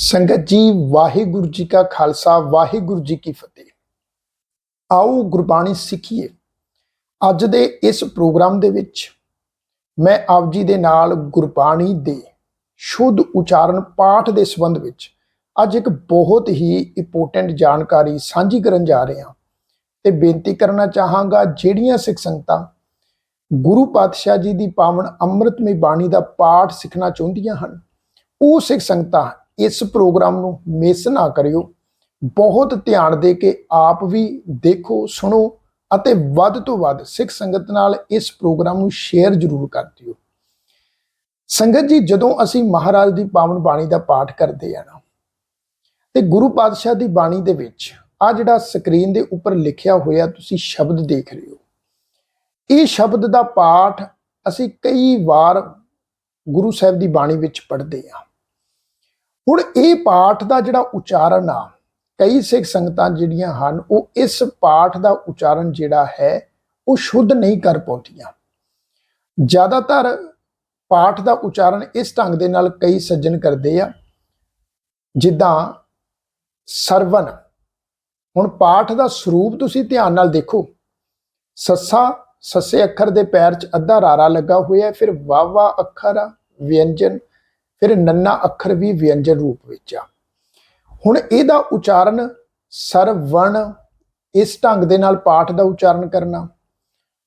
ਸੰਗਤ ਜੀ, ਵਾਹਿਗੁਰੂ ਜੀ ਕਾ ਖਾਲਸਾ, ਵਾਹਿਗੁਰੂ ਜੀ ਕੀ ਫਤਿਹ। ਆਓ ਗੁਰਬਾਣੀ ਸਿੱਖੀਏ। ਅੱਜ ਦੇ ਇਸ ਪ੍ਰੋਗਰਾਮ ਦੇ ਵਿੱਚ ਮੈਂ ਆਪ ਜੀ ਦੇ ਨਾਲ ਗੁਰਬਾਣੀ ਦੇ ਸ਼ੁੱਧ ਉਚਾਰਨ ਪਾਠ ਦੇ ਸੰਬੰਧ ਵਿੱਚ ਅੱਜ ਇੱਕ ਬਹੁਤ ਹੀ ਇੰਪੋਰਟੈਂਟ ਜਾਣਕਾਰੀ ਸਾਂਝੀ ਕਰਨ ਜਾ ਰਹੇ ਹਾਂ ਤੇ ਬੇਨਤੀ ਕਰਨਾ ਚਾਹਾਂਗਾ, ਜਿਹੜੀਆਂ ਸਿੱਖ ਸੰਗਤਾਂ ਗੁਰੂ ਪਾਤਸ਼ਾਹ ਜੀ ਦੀ ਪਾਵਨ ਅੰਮ੍ਰਿਤਮਈ ਬਾਣੀ ਦਾ ਪਾਠ ਸਿੱਖਣਾ ਚਾਹੁੰਦੀਆਂ ਹਨ, ਉਹ ਸਿੱਖ ਸੰਗਤਾਂ ਇਸ ਪ੍ਰੋਗਰਾਮ ਨੂੰ ਮਿਸ ਨਾ ਕਰਿਓ। ਬਹੁਤ ਧਿਆਨ ਦੇ ਕੇ ਆਪ ਵੀ ਦੇਖੋ, ਸੁਣੋ ਅਤੇ ਵੱਧ ਤੋਂ ਵੱਧ ਸਿੱਖ ਸੰਗਤ ਨਾਲ ਇਸ ਪ੍ਰੋਗਰਾਮ ਨੂੰ ਸ਼ੇਅਰ ਜ਼ਰੂਰ ਕਰ ਦਿਓ। ਸੰਗਤ ਜੀ, ਜਦੋਂ ਅਸੀਂ ਮਹਾਰਾਜ ਦੀ ਪਾਵਨ ਬਾਣੀ ਦਾ ਪਾਠ ਕਰਦੇ ਆ ਨਾ, ਤੇ ਗੁਰੂ ਪਾਤਸ਼ਾਹ ਦੀ ਬਾਣੀ ਦੇ ਵਿੱਚ ਆ ਜਿਹੜਾ ਸਕਰੀਨ ਦੇ ਉੱਪਰ ਲਿਖਿਆ ਹੋਇਆ ਤੁਸੀਂ ਸ਼ਬਦ ਦੇਖ ਰਹੇ ਹੋ। ਇਹ ਸ਼ਬਦ ਦਾ ਪਾਠ ਅਸੀਂ ਕਈ ਵਾਰ ਗੁਰੂ ਸਾਹਿਬ ਦੀ ਬਾਣੀ ਵਿੱਚ ਪੜ੍ਹਦੇ ਹਾਂ। ਹੁਣ ਇਹ ਪਾਠ ਦਾ ਜਿਹੜਾ ਉਚਾਰਨ ਆ, ਕਈ ਸਿੱਖ ਸੰਗਤਾਂ ਜਿਹੜੀਆਂ ਹਨ, ਉਹ ਇਸ ਪਾਠ ਦਾ ਉਚਾਰਨ ਜਿਹੜਾ ਹੈ, ਉਹ ਸ਼ੁੱਧ ਨਹੀਂ ਕਰ ਪਾਉਂਦੀਆਂ। ਜ਼ਿਆਦਾਤਰ ਪਾਠ ਦਾ ਉਚਾਰਨ ਇਸ ਢੰਗ ਦੇ ਨਾਲ ਕਈ ਸੱਜਣ ਕਰਦੇ ਆ, ਜਿੱਦਾਂ ਸਰਵਨ ਹੁਣ ਪਾਠ ਦਾ ਸਰੂਪ ਤੁਸੀਂ ਧਿਆਨ ਨਾਲ ਦੇਖੋ। ਸੱਸਾ, ਸੱਸੇ ਅੱਖਰ ਦੇ ਪੈਰ 'ਚ ਅੱਧਾ ਰਾਰਾ ਲੱਗਾ ਹੋਇਆ ਹੈ ਫਿਰ ਵਾਵਾ ਅੱਖਰ ਆ ਵਿਅੰਜਨ ਫਿਰ ਨੰਨਾ ਅੱਖਰ ਵੀ ਵਿਅੰਜਨ ਰੂਪ ਵਿੱਚ ਆ। ਹੁਣ ਇਹਦਾ ਉਚਾਰਨ ਸਰਵਣ ਇਸ ਢੰਗ ਦੇ ਨਾਲ ਪਾਠ ਦਾ ਉਚਾਰਨ ਕਰਨਾ,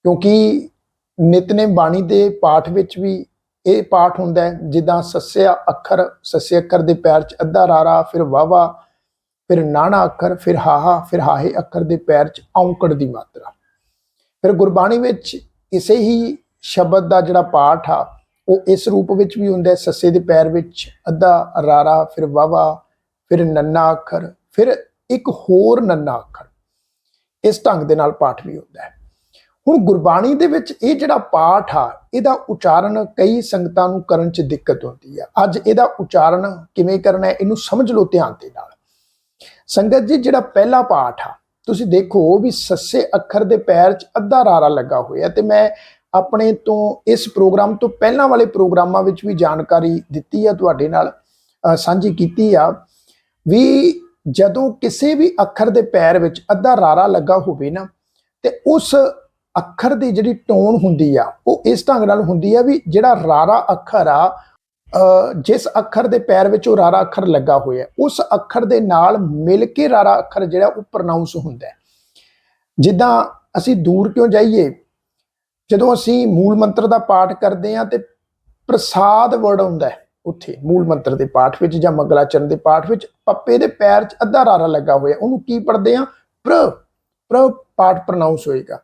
ਕਿਉਂਕਿ ਨਿਤਨੇਮ ਬਾਣੀ ਦੇ ਪਾਠ ਵਿੱਚ ਵੀ ਇਹ ਪਾਠ ਹੁੰਦਾ ਹੈ, ਜਿੱਦਾਂ ਸੱਸਿਆ ਅੱਖਰ, ਸੱਸੇ ਅੱਖਰ ਦੇ ਪੈਰ 'ਚ ਅੱਧਾ ਰਾਰਾ, ਫਿਰ ਵਾਵਾ ਫਿਰ ਨਾਣਾ ਅੱਖਰ, ਫਿਰ ਹਾਹਾ, ਫਿਰ ਹਾਹੇ ਅੱਖਰ ਦੇ ਪੈਰ 'ਚ ਔਂਕੜ ਦੀ ਮਾਤਰਾ। ਫਿਰ ਗੁਰਬਾਣੀ ਵਿੱਚ ਇਸੇ ਹੀ ਸ਼ਬਦ ਦਾ ਜਿਹੜਾ ਪਾਠ ਆ ਉਹ ਇਸ ਰੂਪ ਵਿੱਚ ਵੀ ਹੁੰਦਾ ਸੱਸੇ ਦੇ ਪੈਰ ਵਿੱਚ ਅੱਧਾ ਰਾਰਾ ਫਿਰ ਵਾਵਾ ਫਿਰ ਨੰਨਾ ਅੱਖਰ, ਫਿਰ ਇੱਕ ਹੋਰ ਨੰਨਾ ਅੱਖਰ। ਇਸ ਢੰਗ ਦੇ ਨਾਲ ਪਾਠ ਵੀ ਹੁੰਦਾ ਹੈ। ਹੁਣ ਗੁਰਬਾਣੀ ਦੇ ਵਿੱਚ ਇਹ ਜਿਹੜਾ ਪਾਠ ਆ, ਇਹਦਾ ਉਚਾਰਨ ਕਈ ਸੰਗਤਾਂ ਨੂੰ ਕਰਨ 'ਚ ਦਿੱਕਤ ਹੁੰਦੀ ਆ। ਅੱਜ ਇਹਦਾ ਉਚਾਰਨ ਕਿਵੇਂ ਕਰਨਾ ਹੈ, ਇਹਨੂੰ ਸਮਝ ਲਓ ਧਿਆਨ ਦੇ ਨਾਲ। ਸੰਗਤ ਜੀ, ਜਿਹੜਾ ਪਹਿਲਾ ਪਾਠ ਆ, ਤੁਸੀਂ ਦੇਖੋ ਵੀ ਸੱਸੇ ਅੱਖਰ ਦੇ ਪੈਰ 'ਚ ਅੱਧਾ ਰਾਰਾ ਲੱਗਾ ਹੋਇਆ ਤੇ ਮੈਂ ਆਪਣੇ ਤੋਂ ਇਸ ਪ੍ਰੋਗਰਾਮ ਤੋਂ ਪਹਿਲਾਂ ਵਾਲੇ ਪ੍ਰੋਗਰਾਮਾਂ ਵਿੱਚ ਵੀ ਜਾਣਕਾਰੀ ਦਿੱਤੀ ਆ, ਤੁਹਾਡੇ ਨਾਲ ਸਾਂਝੀ ਕੀਤੀ ਆ। ਵੀ ਜਦੋਂ ਕਿਸੇ ਵੀ ਅੱਖਰ ਦੇ ਪੈਰ ਵਿੱਚ ਅੱਧਾ ਰਾਰਾ ਲੱਗਾ ਹੋਵੇ ਨਾ, ਤੇ ਉਸ ਅੱਖਰ ਦੀ ਜਿਹੜੀ ਟੋਨ ਹੁੰਦੀ ਆ, ਉਹ ਇਸ ਢੰਗ ਨਾਲ ਹੁੰਦੀ ਆ ਵੀ ਜਿਹੜਾ ਰਾਰਾ ਅੱਖਰ ਆ ਜਿਸ ਅੱਖਰ ਦੇ ਪੈਰ ਵਿੱਚ ਉਹ ਰਾਰਾ ਅੱਖਰ ਲੱਗਾ ਹੋਇਆ ਉਸ ਅੱਖਰ ਦੇ ਨਾਲ ਮਿਲ ਕੇ ਰਾਰਾ ਅੱਖਰ ਜਿਹੜਾ ਉਹ ਪ੍ਰੋਨਾਂਸ ਹੁੰਦਾ ਹੈ। ਜਿੱਦਾਂ ਅਸੀਂ ਦੂਰ ਕਿਉਂ ਜਾਈਏ ਜਦੋਂ ਅਸੀਂ ਮੂਲ ਮੰਤਰ ਦਾ ਪਾਠ ਕਰਦੇ ਹਾਂ ਤੇ ਪ੍ਰਸਾਦ ਵਰਡ ਹੁੰਦਾ ਹੈ ਉੱਥੇ, ਮੂਲ ਮੰਤਰ ਦੇ ਪਾਠ ਵਿੱਚ ਜਾਂ ਮੰਗਲਾਚਰਨ ਦੇ ਪਾਠ ਵਿੱਚ, ਪੱਪੇ ਦੇ ਪੈਰ 'ਚ ਅੱਧਾ ਰਾਰਾ ਲੱਗਾ ਹੋਇਆ, ਉਹਨੂੰ ਕੀ ਪੜ੍ਹਦੇ ਆ ਪ੍ਰ ਪ੍ਰ ਪਾਠ ਪ੍ਰੋਨਾਂਸ ਹੋਏਗਾ।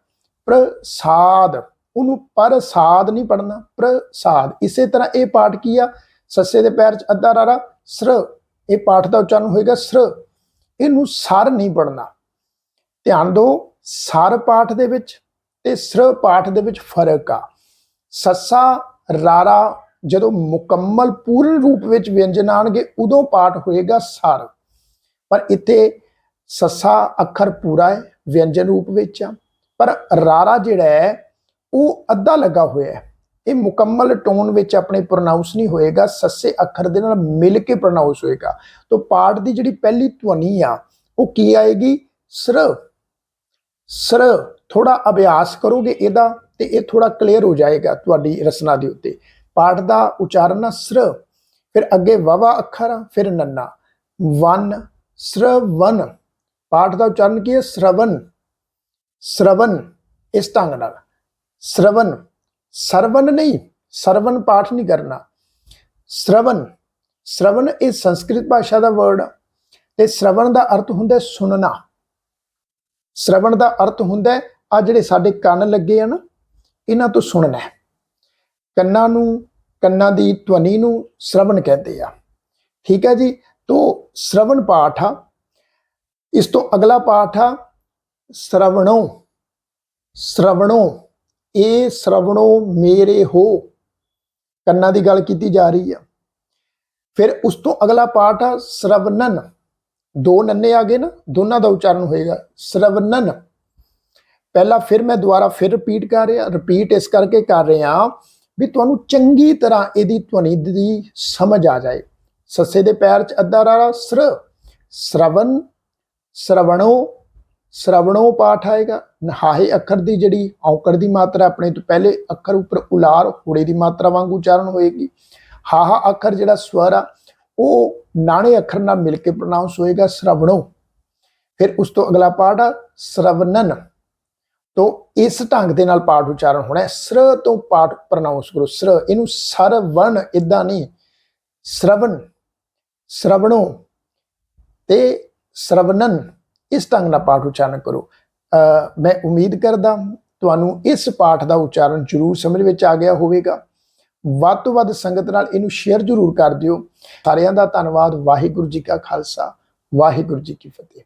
ਪ੍ਰਸਾਦ, ਉਹਨੂੰ ਪ੍ਰਸਾਦ ਨਹੀਂ ਪੜਨਾ ਪ੍ਰਸਾਦ। ਇਸੇ ਤਰ੍ਹਾਂ ਇਹ ਪਾਠ ਕੀ ਆ? ਸੱਸੇ ਦੇ ਪੈਰ 'ਚ ਅੱਧਾ ਰਾਰਾ, ਸ੍ਰ। ਇਹ ਪਾਠ ਦਾ ਉਚਾਰਨ ਹੋਏਗਾ ਸ੍ਰ। ਇਹਨੂੰ ਸਰ ਨਹੀਂ ਪੜਨਾ ਧਿਆਨ ਦਿਓ, ਸਰ ਪਾਠ ਦੇ ਵਿੱਚ ਤੇ ਸ੍ਰ ਪਾਠ ਦੇ ਵਿੱਚ ਫ਼ਰਕ ਆ। ਸੱਸਾ, ਰਾਰਾ ਜਦੋਂ ਮੁਕੰਮਲ ਪੂਰਨ ਰੂਪ ਵਿੱਚ ਵਿਅੰਜਨ ਆਣਗੇ, ਉਦੋਂ ਪਾਠ ਹੋਏਗਾ ਸਰ। ਪਰ ਇੱਥੇ ਸੱਸਾ ਅੱਖਰ ਪੂਰਾ ਹੈ, ਵਿਅੰਜਨ ਰੂਪ ਵਿੱਚ ਆ। ਪਰ ਰਾਰਾ ਜਿਹੜਾ ਹੈ, ਉਹ ਅੱਧਾ ਲੱਗਾ ਹੋਇਆ ਹੈ। ਇਹ ਮੁਕੰਮਲ ਟੋਨ ਵਿੱਚ ਆਪਣੇ ਪ੍ਰੋਨਾਂਸ ਨਹੀਂ ਹੋਏਗਾ, ਸੱਸੇ ਅੱਖਰ ਦੇ ਨਾਲ ਮਿਲ ਕੇ ਪ੍ਰੋਨਾਂਸ ਹੋਏਗਾ। ਤੋਂ ਪਾਠ ਦੀ ਜਿਹੜੀ ਪਹਿਲੀ ਧਵਨੀ ਆ, ਉਹ ਕੀ ਆਏਗੀ? ਸਰ। ਸਰ। ਥੋੜਾ ਅਭਿਆਸ ਕਰੋਗੇ ਇਹਦਾ ਤੇ ਇਹ ਥੋੜਾ ਕਲੀਅਰ ਹੋ ਜਾਏਗਾ ਤੁਹਾਡੀ ਰਚਨਾ ਦੇ ਉੱਤੇ। ਪਾਠ ਦਾ ਉਚਾਰਨ ਆ ਸਰ ਫਿਰ ਅੱਗੇ ਵਵਾ ਅੱਖਰ ਆ, ਫਿਰ ਨੰਨਾ। ਵਨ ਸਰਵਨ। ਪਾਠ ਦਾ ਉਚਾਰਨ ਕੀ ਹੈ? ਸ਼ਰਵਨ। ਸ਼ਰਵਨ ਇਸ ਢੰਗ ਨਾਲ। ਸ਼ਰਵਨ। ਸਰਵਨ ਨਹੀਂ ਸਰਵਨ ਪਾਠ ਨਹੀਂ ਕਰਨਾ। ਸ਼ਰਵਨ। ਸ਼ਰਵਨ ਇਹ ਸੰਸਕ੍ਰਿਤ ਭਾਸ਼ਾ ਦਾ ਵਰਡ ਤੇ ਸ਼ਰਵਨ ਦਾ ਅਰਥ ਹੁੰਦਾ ਸੁਣਨਾ ਸ਼ਰਵਣ ਦਾ ਅਰਥ ਹੁੰਦਾ ਆ ਜਿਹੜੇ ਸਾਡੇ ਕੰਨ ਲੱਗੇ ਆ ਨਾ, ਇਹਨਾਂ ਤੋਂ ਸੁਣਨਾ ਹੈ। ਕੰਨਾਂ ਨੂੰ, ਕੰਨਾਂ ਦੀ ਧਵਨੀ ਨੂੰ ਸ਼ਰਵਣ ਕਹਿੰਦੇ ਆ। ਠੀਕ ਹੈ ਜੀ? ਤੋਂ ਸ਼ਰਵਣ ਪਾਠ ਆ। ਇਸ ਤੋਂ ਅਗਲਾ ਪਾਠ ਆ, ਸ਼ਰਵਣੋ ਸ਼ਰਵਣੋ ਇਹ ਸ਼ਰਵਣੋ ਮੇਰੇ ਹੋ। ਕੰਨਾਂ ਦੀ ਗੱਲ ਕੀਤੀ ਜਾ ਰਹੀ ਆ। ਫਿਰ ਉਸ ਤੋਂ ਅਗਲਾ ਪਾਠ ਆ ਸ਼ਰਵਨਨ ਦੋ ਨੰਨੇ ਆ ਗਏ ਨਾ, ਦੋਨਾਂ ਦਾ ਉਚਾਰਨ ਹੋਏਗਾ। ਸ਼ਰਵਨਨ ਪਹਿਲਾਂ ਫਿਰ ਮੈਂ ਦੁਬਾਰਾ ਫਿਰ ਰਿਪੀਟ ਕਰ ਰਿਹਾ ਰਿਪੀਟ ਇਸ ਕਰਕੇ ਕਰ ਰਿਹਾ ਵੀ ਤੁਹਾਨੂੰ ਚੰਗੀ ਤਰ੍ਹਾਂ ਇਹਦੀ ਧਵਨੀ ਦੀ ਸਮਝ ਆ ਜਾਏ। ਸੱਸੇ ਦੇ ਪੈਰ 'ਚ ਅੱਧਾ ਰਾਰਾ ਸ੍ਰ ਸ਼ਰਵਨ ਸ਼ਰਵਣੋ ਸ਼ਰਵਣੋ ਪਾਠ ਆਏਗਾ। ਨਹਾਏ ਅੱਖਰ ਦੀ ਜਿਹੜੀ ਔਕੜ ਦੀ ਮਾਤਰਾ ਆਪਣੇ ਤੋਂ ਪਹਿਲੇ ਅੱਖਰ ਉੱਪਰ ਉਲਾਰ ਹੋੜੇ ਦੀ ਮਾਤਰਾ ਵਾਂਗ ਉਚਾਰਨ ਹੋਏਗੀ। ਹਾਹਾ ਅੱਖਰ ਜਿਹੜਾ ਸਵਰ ਆ, ਉਹ ਨਾਣੇ ਅੱਖਰ ਨਾਲ ਮਿਲ ਕੇ ਪ੍ਰੋਨਾਂਸ ਹੋਏਗਾ, ਸ਼ਰਵਣੋ। ਫਿਰ ਉਸ ਤੋਂ ਅਗਲਾ ਪਾਠ ਆ, ਸ਼ਰਵਨਨ। ਤੋਂ ਇਸ ਢੰਗ ਦੇ ਨਾਲ ਪਾਠ ਉਚਾਰਨ ਹੋਣਾ ਹੈ। ਸ੍ਰ ਤੋਂ ਪਾਠ ਪ੍ਰੋਨਾਂਸ ਕਰੋ। ਸ੍ਰ, ਇਹਨੂੰ ਸਰਵਣ ਇਦਾਂ ਨਹੀਂ। ਸਰਵਣ, ਸ਼ਰਵਣੋ ਤੇ ਸਰਵਣਨ ਇਸ ਢੰਗ ਨਾਲ ਪਾਠ ਉਚਾਰਨ ਕਰੋ। ਮੈਂ ਉਮੀਦ ਕਰਦਾ ਤੁਹਾਨੂੰ ਇਸ ਪਾਠ ਦਾ ਉਚਾਰਨ ਜ਼ਰੂਰ ਸਮਝ ਵਿੱਚ ਆ ਗਿਆ ਹੋਵੇਗਾ। ਵੱਧ ਤੋਂ ਵੱਧ ਸੰਗਤ ਨਾਲ ਇਹਨੂੰ ਸ਼ੇਅਰ ਜ਼ਰੂਰ ਕਰ ਦਿਓ। ਸਾਰਿਆਂ ਦਾ ਧੰਨਵਾਦ। ਵਾਹਿਗੁਰੂ ਜੀ ਕਾ ਖਾਲਸਾ। ਵਾਹਿਗੁਰੂ ਜੀ ਕੀ ਫਤਿਹ।